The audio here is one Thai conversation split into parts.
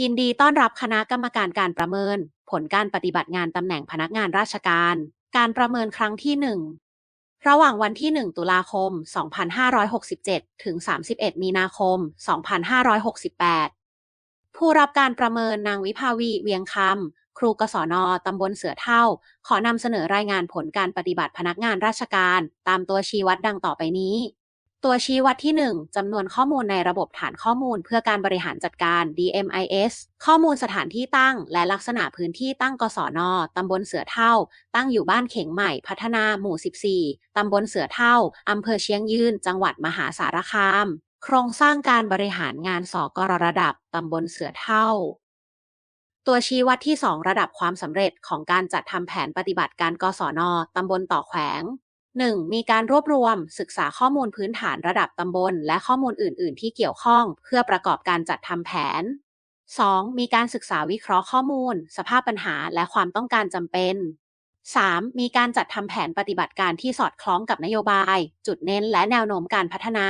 ยินดีต้อนรับคณะกรรมการการประเมิน ผลการปฏิบัติงานตำแหน่งพนักงานราชการ การประเมินครั้งที่ 1 ระหว่างวันที่ 1 ตุลาคม 2567 ถึง 31 มีนาคม 2568 ผู้รับการประเมินนางวิภาวีเวียงคำครูกศนตำบลเสือเท่า ขอนำเสนอรายงานผลการปฏิบัติพนักงานราชการ ตามตัวชี้วัดดังต่อไปนี้ ตัวชี้วัดที่ 1จำนวนข้อมูลในระบบฐานข้อมูลเพื่อการบริหารจัดการ DMIS ข้อมูลสถานที่ตั้ง และลักษณะพื้นที่ตั้งกศนตำบลเสือเท่า ตั้งอยู่บ้านเข็งใหม่ พัฒนาหมู่ 14 ตำบลเสือเท่าอำเภอเชียงยืน จังหวัดมหาสารคาม โครงสร้างการบริหารงานสกรระดับตำบลเสือเท่าตัวชี้วัดที่ 2 ระดับความสำเร็จของการจัดทำแผนปฏิบัติการกศนตำบลต่อแขวง 1. มีการรวบรวมศึกษาข้อมูลพื้นฐานระดับตำบล และข้อมูลอื่น ๆ ที่เกี่ยวข้อง เพื่อประกอบการจัดทำแผน 2. มีการศึกษาวิเคราะห์ข้อมูล สภาพปัญหาและความต้องการจำเป็น 3. มีการจัดทำแผนปฏิบัติการที่สอดคล้องกับนโยบาย จุดเน้นและแนวโน้มการพัฒนา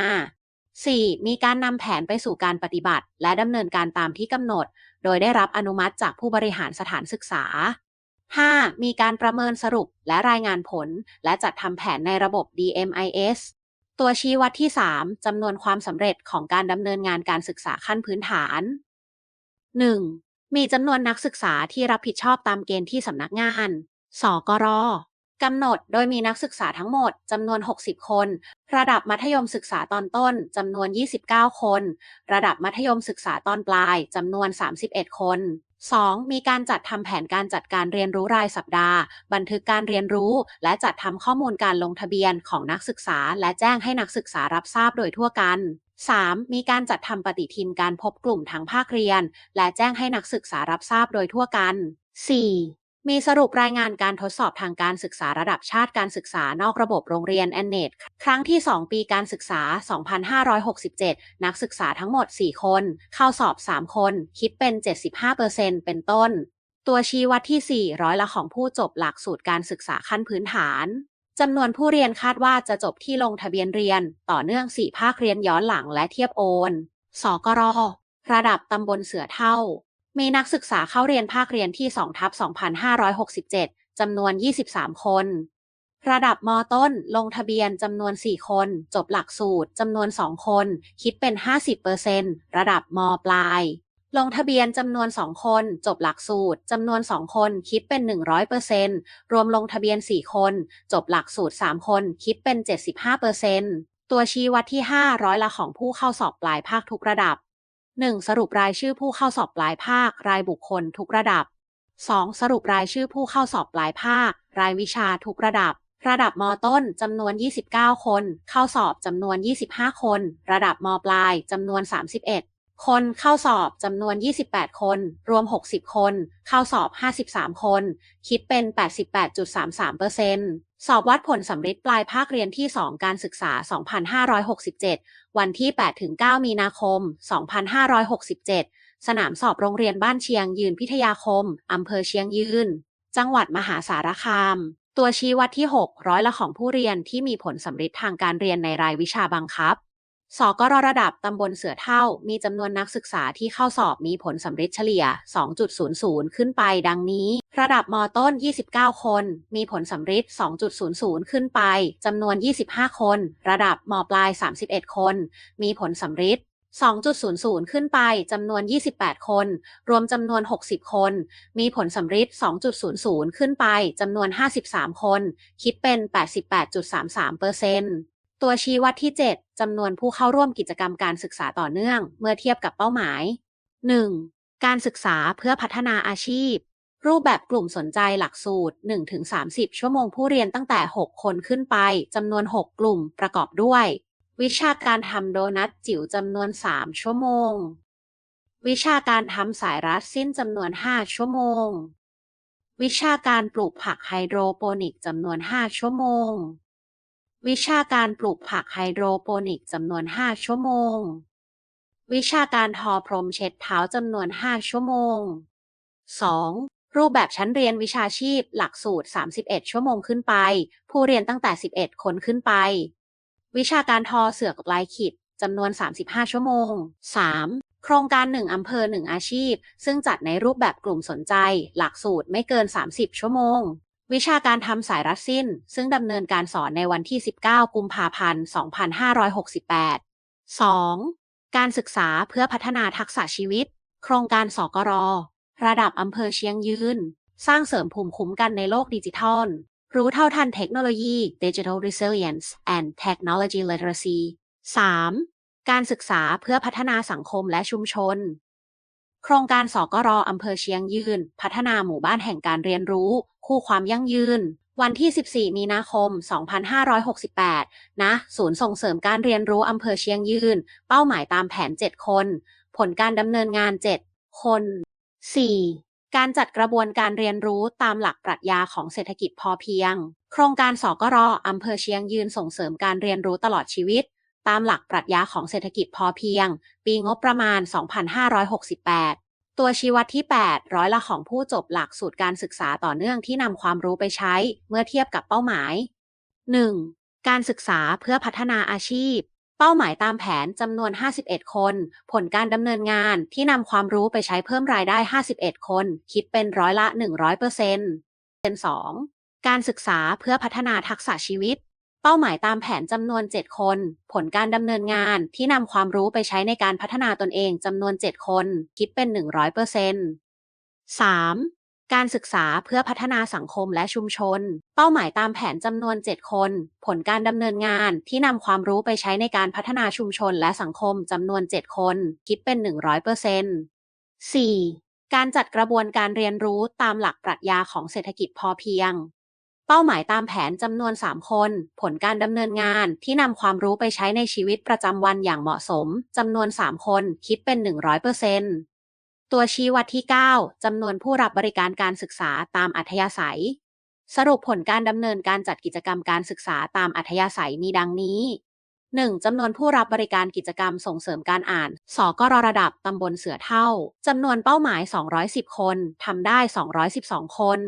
4. มีการนำแผนไปสู่การปฏิบัติ และดำเนินการตามที่กำหนด โดยได้รับอนุมัติจากผู้บริหารสถานศึกษา 5. มีการประเมินสรุปและรายงานผล และจัดทำแผนในระบบ DMIS ตัวชี้วัดที่ 3 จำนวนความสำเร็จของการดำเนินงานการศึกษาขั้นพื้นฐาน 1. มีจำนวนนักศึกษาที่รับผิดชอบตามเกณฑ์ที่สำนักงาน สกร กำหนดโดยมีนักศึกษาทั้งหมดจำนวน 60 คน ระดับมัธยมศึกษาตอนต้นจำนวน 29 คน ระดับมัธยมศึกษาตอนปลายจำนวน 31 คน 2. มีการจัดทำแผนการจัดการเรียนรู้รายสัปดาห์ บันทึกการเรียนรู้ และจัดทำข้อมูลการลงทะเบียนของนักศึกษา และแจ้งให้นักศึกษารับทราบโดยทั่วกัน 3. มีการจัดทำปฏิทินการพบกลุ่มทางภาคเรียน และแจ้งให้นักศึกษารับทราบโดยทั่วกัน 4. มีสรุปรายงานการทดสอบทางการศึกษาระดับชาติการศึกษานอกระบบโรงเรียนแอนเนตครั้งที่ 2 ปีการศึกษา 2567 นักศึกษาทั้งหมด 4 คน เข้าสอบ 3 คน คิดเป็น 75%เป็นต้น ตัวชี้วัดที่ 4 ร้อยละของผู้จบหลักสูตรการศึกษาขั้นพื้นฐานจำนวนผู้เรียนคาดว่าจะจบที่ลงทะเบียนเรียน ต่อเนื่อง 4 ภาคเรียนย้อนหลังและเทียบโอน สกรระดับตำบลเสือเท่า มีนักศึกษาเข้าเรียนภาคเรียนที่2ทับ2567 จำนวน 23 คน ระดับมต้น ลงทะเบียนจำนวน 4 คน จบหลักสูตรจำนวน 2 คน คิดเป็น 50%ระดับมปลาย ลงทะเบียนจำนวน 2 คน จบหลักสูตรจำนวน 2 คน คิดเป็น 100%รวมลงทะเบียน 4 คน จบหลักสูตร 3 คน คิดเป็น 75%ตัวชี้วัดที่ 5 ร้อยละของผู้เข้าสอบปลายภาคทุกระดับ 1. สรุปรายชื่อผู้เข้าสอบปลายภาค รายบุคคลทุกระดับ 2. สรุปรายชื่อผู้เข้าสอบปลายภาค รายวิชาทุกระดับ ระดับมต้นจำนวน 29 คน เข้าสอบจำนวน 25 คน ระดับมปลายจำนวน 31 คนเข้าสอบจำนวน 28 คน รวม 60 คน เข้าสอบ 53 คน คิดเป็น 88.33%สอบวัดผลสำริดปลายภาคเรียนที่ 2 การศึกษา 2567 วันที่ 8-9 มีนาคม 2567 สนามสอบโรงเรียนบ้านเชียงยืนพิทยาคม อำเภอเชียงยืน จังหวัดมหาสารคาม ตัวชี้วัดที่ 6 ร้อยละของผู้เรียนที่มีผลสำริดทางการเรียนในรายวิชาบังคับ สกรระดับตำบลเสือเท่า มีจำนวนนักศึกษาที่เข้าสอบมีผลสำริดเฉลี่ย 2.00 ขึ้นไปดังนี้ ระดับมต้น 29 คน มีผลสำริด2.00 ขึ้นไปจำนวน 25 คน ระดับมปลาย 31 คน มีผลสำริด2.00 ขึ้นไปจำนวน 28 คน รวมจำนวน 60 คน มีผลสำริด2.00 ขึ้นไปจำนวน 53 คน คิดเป็น 88.33%ตั ตัวชี้วัดที่ 7จำนวนผู้เข้าร่วมกิจกรรมการศึกษาต่อเนื่อง เมื่อเทียบกับเป้าหมาย 1. การศึกษาเพื่อพัฒนาอาชีพ รูปแบบกลุ่มสนใจหลักสูตร 1-30 ชั่วโมงผู้เรียนตั้งแต่ 6 คนขึ้นไปจำนวน 6 กลุ่มประกอบด้วย วิชาการทำโดนัทจิ๋วจำนวน 3 ชั่วโมง วิชาการทำสายรัดสิ้นจำนวน 5 ชั่วโมง วิชาการปลูกผักไฮโดรโปนิกจำนวน 5 ชั่วโมง วิชาการปลูกผักไฮโดรโปนิกจำนวน 5 ชั่วโมง วิชาการทอพรมเช็ดเท้าจำนวน 5 ชั่วโมง 2. รูปแบบชั้นเรียนวิชาชีพหลักสูตร 31 ชั่วโมงขึ้นไป ผู้เรียนตั้งแต่ 11 คนขึ้นไป วิชาการทอเสือกลายขีดจำนวน 35 ชั่วโมง 3. โครงการ 1 อำเภอ 1 อาชีพ ซึ่งจัดในรูปแบบกลุ่มสนใจ หลักสูตรไม่เกิน 30 ชั่วโมง วิชาการทำสายรัดสิ้น ซึ่งดำเนินการสอนในวันที่ 19 กุมภาพันธ์ 2568 2. การศึกษาเพื่อพัฒนาทักษะชีวิต โครงการสกร ระดับอำเภอเชียงยืน สร้างเสริมภูมิคุ้มกันในโลกดิจิทัล รู้เท่าทันเทคโนโลยี Digital Resilience and Technology Literacy 3. การศึกษาเพื่อพัฒนาสังคมและชุมชน โครงการสกรอำเภอเชียงยืน พัฒนาหมู่บ้านแห่งการเรียนรู้ คู่ความยั่งยืน วันที่ 14 มีนาคม 2568 ณ ศูนย์ส่งเสริมการเรียนรู้อำเภอเชียงยืน เป้าหมายตามแผน 7 คน ผลการดำเนินงาน 7 คน 4. การจัดกระบวนการเรียนรู้ตามหลักปรัชญาของเศรษฐกิจพอเพียง โครงการสกรอำเภอเชียงยืนส่งเสริมการเรียนรู้ตลอดชีวิต ตามหลักปรัชญาของเศรษฐกิจพอเพียง ปีงบประมาณ 2568 ตัวชี้วัดที่ 8 ร้อยละของผู้จบหลักสูตรการศึกษาต่อเนื่องที่นำความรู้ไปใช้เมื่อเทียบกับเป้าหมาย 1. การศึกษาเพื่อพัฒนาอาชีพ เป้าหมายตามแผนจำนวน 51 คน ผลการดำเนินงานที่นำความรู้ไปใช้เพิ่มรายได้ 51 คน คิดเป็นร้อยละ 100%เป็น 2. การศึกษาเพื่อพัฒนาทักษะชีวิต เป้าหมายตามแผนจำนวน 7 คน ผลการดำเนินงานที่นำความรู้ไปใช้ในการพัฒนาตนเองจำนวน 7 คน คิดเป็น 100% 3. การศึกษาเพื่อพัฒนาสังคมและชุมชน เป้าหมายตามแผนจำนวน 7 คน ผลการดำเนินงานที่นำความรู้ไปใช้ในการพัฒนาชุมชนและสังคมจำนวน 7 คน คิดเป็น 100% 4. การจัดกระบวนการเรียนรู้ตามหลักปรัชญาของเศรษฐกิจพอเพียง เป้าหมายตามแผนจำนวน 3 คน ผลการดำเนินงานที่นำความรู้ไปใช้ในชีวิตประจำวันอย่างเหมาะสมจำนวน 3 คนคิดเป็น 100%ตัวชี้วัดที่ 9จำนวนผู้รับบริการการศึกษาตามอัธยาศัย สรุปผลการดำเนินการจัดกิจกรรมการศึกษาตามอัธยาศัยมีดังนี้ 1. จำนวนผู้รับบริการกิจกรรมส่งเสริมการอ่าน สกรระดับตำบลเสือเท่า จำนวนเป้าหมาย 210 คน ทำได้ 212 คน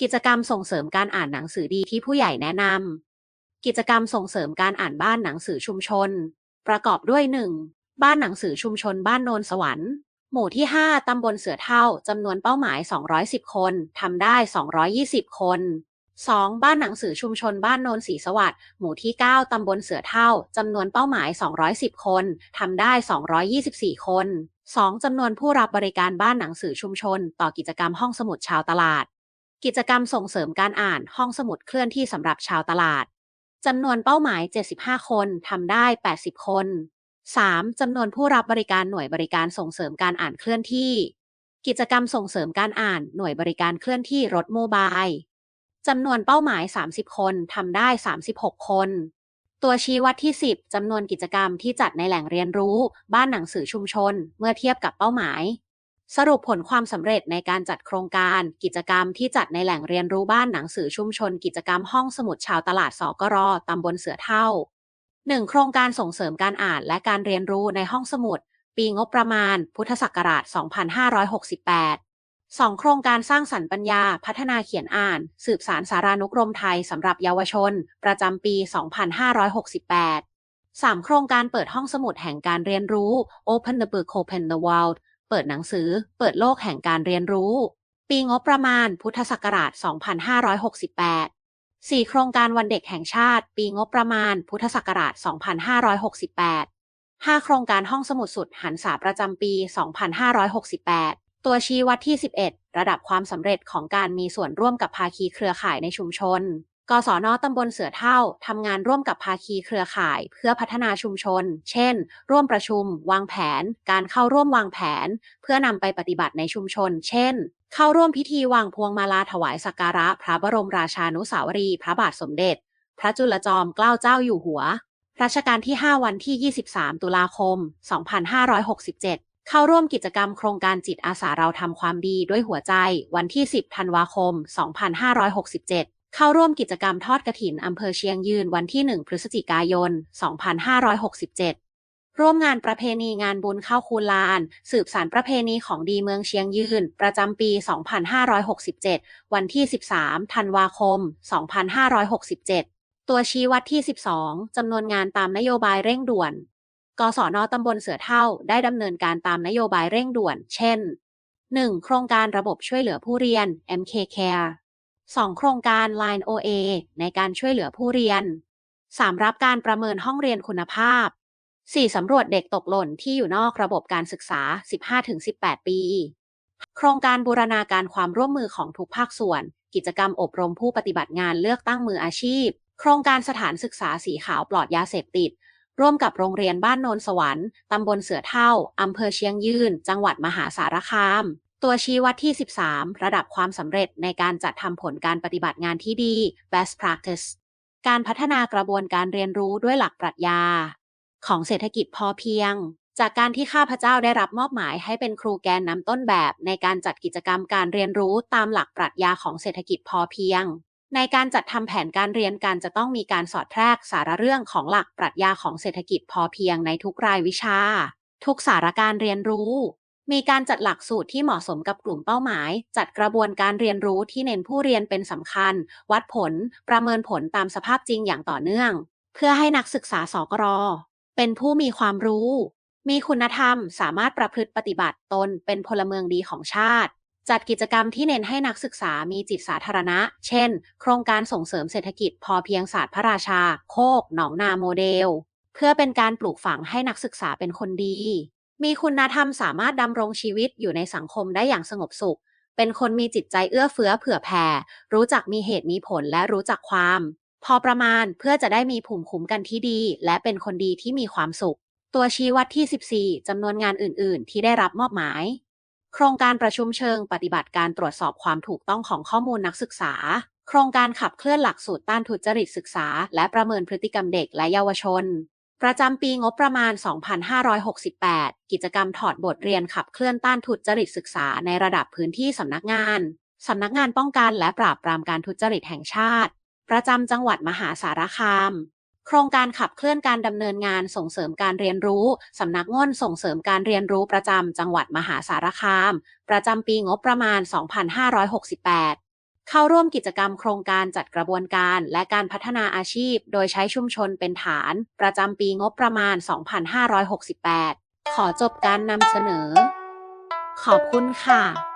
กิจกรรมส่งเสริมการอ่านหนังสือดีที่ผู้ใหญ่แนะนำ กิจกรรมส่งเสริมการอ่านบ้านหนังสือชุมชน ประกอบด้วย 1. บ้านหนังสือชุมชนบ้านโนนสวรรค์ หมู่ที่ 5 ตำบลเสือเท่าจำนวนเป้าหมาย 210 คนทำได้ 220 คน 2. บ้านหนังสือชุมชนบ้านโนนศรีสวัสดิ์หมู่ที่ 9 ตำบลเสือเท่าจำนวนเป้าหมาย 210 คนทำได้ 224 คน 2. จำนวนผู้รับบริการบ้านหนังสือชุมชน ต่อกิจกรรมห้องสมุดชาวตลาด กิจกรรมส่งเสริมการอ่านห้องสมุดเคลื่อนที่สำหรับชาวตลาดจำนวนเป้าหมาย 75 คนทำได้ 80 คน 3. จำนวนผู้รับบริการหน่วยบริการส่งเสริมการอ่านเคลื่อนที่ กิจกรรมส่งเสริมการอ่านหน่วยบริการเคลื่อนที่รถโมบายจำนวนเป้าหมาย 30 คนทำได้ 36 คน ตัวชี้วัดที่ 10จำนวนกิจกรรมที่จัดในแหล่งเรียนรู้ บ้านหนังสือชุมชน เมื่อเทียบกับเป้าหมาย สรุปผลความสำเร็จในการจัดโครงการ กิจกรรมที่จัดในแหล่งเรียนรู้บ้านหนังสือชุมชน กิจกรรมห้องสมุดชาวตลาดสกรตำบลเสือเท่า 1. โครงการส่งเสริมการอ่านและการเรียนรู้ในห้องสมุด ปีงบประมาณ พุทธศักราช 2568 2. โครงการสร้างสรรค์ปัญญา พัฒนาเขียนอ่าน สืบสารสารานุกรมไทยสำหรับเยาวชน ประจำปี 2568 3. โครงการเปิดห้องสมุดแห่งการเรียนรู้ Open the Book Open the World เปิดหนังสือ เปิดโลกแห่งการเรียนรู้ ปีงบประมาณ พุทธศักราช 2568 4. โครงการวันเด็กแห่งชาติ ปีงบประมาณ พุทธศักราช 2568 5. โครงการห้องสมุดสุดหันษาประจำปี 2568 ตัวชี้วัดที่ 11 ระดับความสำเร็จของการมีส่วนร่วมกับภาคีเครือข่ายในชุมชน กศนตำบลเสือเท่าทำงานร่วมกับภาคีเครือข่าย เพื่อพัฒนาชุมชน เช่น ร่วมประชุม วางแผน การเข้าร่วมวางแผน เพื่อนำไปปฏิบัติในชุมชน เช่น เข้าร่วมพิธีวางพวงมาลาถวายสักการะ พระบรมราชานุสาวรีย์พระบาทสมเด็จ พระจุลจอมเกล้าเจ้าอยู่หัวรัชกาลที่ 5 วันที่ 23 ตุลาคม 2567เข้าร่วมกิจกรรมโครงการจิตอาสาเราทำความดีด้วยหัวใจ วันที่ 10 ธันวาคม 2567 เข้าร่วมกิจกรรมทอดกระถินอำเภอเชียงยืนวันที่ 1 พฤศจิกายน 2567 ร่วมงานประเพณีงานบุญเข้าคูลาน สืบสารประเพณีของดีเมืองเชียงยืน ประจำปี 2567 วันที่ 13 ธันวาคม 2567 ตัวชี้วัดที่ 12 จำนวนงานตามนโยบายเร่งด่วนกศนตำบลเสือเท่าได้ดำเนินการตามนโยบายเร่งด่วน เช่น 1. โครงการระบบช่วยเหลือผู้เรียน MK Care 2. โครงการ Line OA ในการช่วยเหลือผู้เรียน 3. รับการประเมินห้องเรียนคุณภาพ 4. สำรวจเด็กตกหล่นที่อยู่นอกระบบการศึกษา 15-18 ปี โครงการบูรณาการความร่วมมือของทุกภาคส่วน กิจกรรมอบรมผู้ปฏิบัติงานเลือกตั้งมืออาชีพ โครงการสถานศึกษาสีขาวปลอดยาเสพติด ร่วมกับโรงเรียนบ้านโนนสวรรค์ ตำบลเสือเท่า อำเภอเชียงยืน จังหวัดมหาสารคาม ตัวชี้วัดที่ 13 ระดับความสำเร็จในการจัดทำผลการปฏิบัติงานที่ดี best practice การพัฒนากระบวนการเรียนรู้ด้วยหลักปรัชญา ของเศรษฐกิจพอเพียง จากการที่ข้าพเจ้าได้รับมอบหมายให้เป็นครูแกนนำต้นแบบ ในการจัดกิจกรรมการเรียนรู้ตามหลักปรัชญาของเศรษฐกิจพอเพียง ในการจัดทำแผนการเรียนการจะต้องมีการสอดแทรกสาระเรื่องของหลักปรัชญาของเศรษฐกิจพอเพียงในทุกรายวิชา ทุกสาระการเรียนรู้ มีการจัดหลักสูตรที่เหมาะสมกับกลุ่มเป้าหมาย จัดกระบวนการเรียนรู้ที่เน้นผู้เรียนเป็นสำคัญ วัดผล ประเมินผลตามสภาพจริงอย่างต่อเนื่อง เพื่อให้นักศึกษาสกรเป็นผู้มีความรู้ มีคุณธรรม สามารถประพฤติปฏิบัติตนเป็นพลเมืองดีของชาติ จัดกิจกรรมที่เน้นให้นักศึกษามีจิตสาธารณะ เช่น โครงการส่งเสริมเศรษฐกิจพอเพียงศาสตร์พระราชา โคก หนองนาโมเดล เพื่อเป็นการปลูกฝังให้นักศึกษาเป็นคนดี มีคุณธรรมสามารถดำรงชีวิตอยู่ในสังคมได้อย่างสงบสุข เป็นคนมีจิตใจเอื้อเฟื้อเผื่อแผ่ รู้จักมีเหตุมีผลและรู้จักความ พอประมาณเพื่อจะได้มีภูมิคุ้มกันที่ดี และเป็นคนดีที่มีความสุข ตัวชี้วัดที่ 14 จำนวนงานอื่น ๆ ที่ได้รับมอบหมาย โครงการประชุมเชิงปฏิบัติการตรวจสอบความถูกต้องของข้อมูลนักศึกษา โครงการขับเคลื่อนหลักสูตรต้านทุจริตศึกษา และประเมินพฤติกรรมเด็กและเยาวชน ประจำปีงบประมาณ 2568 กิจกรรมถอดบทเรียนขับเคลื่อนต้านทุจริตศึกษาในระดับพื้นที่สำนักงาน สำนักงานป้องกันและปราบปรามการทุจริตแห่งชาติ ประจำจังหวัดมหาสารคาม โครงการขับเคลื่อนการดำเนินงานส่งเสริมการเรียนรู้ สำนักง่นส่งเสริมการเรียนรู้ประจำจังหวัดมหาสารคาม ประจำปีงบประมาณ 2568 เข้าร่วมกิจกรรมโครงการจัดกระบวนการ และการพัฒนาอาชีพ โดยใช้ชุมชนเป็นฐาน ประจำปีงบประมาณ 2568 ขอจบการนำเสนอ ขอบคุณค่ะ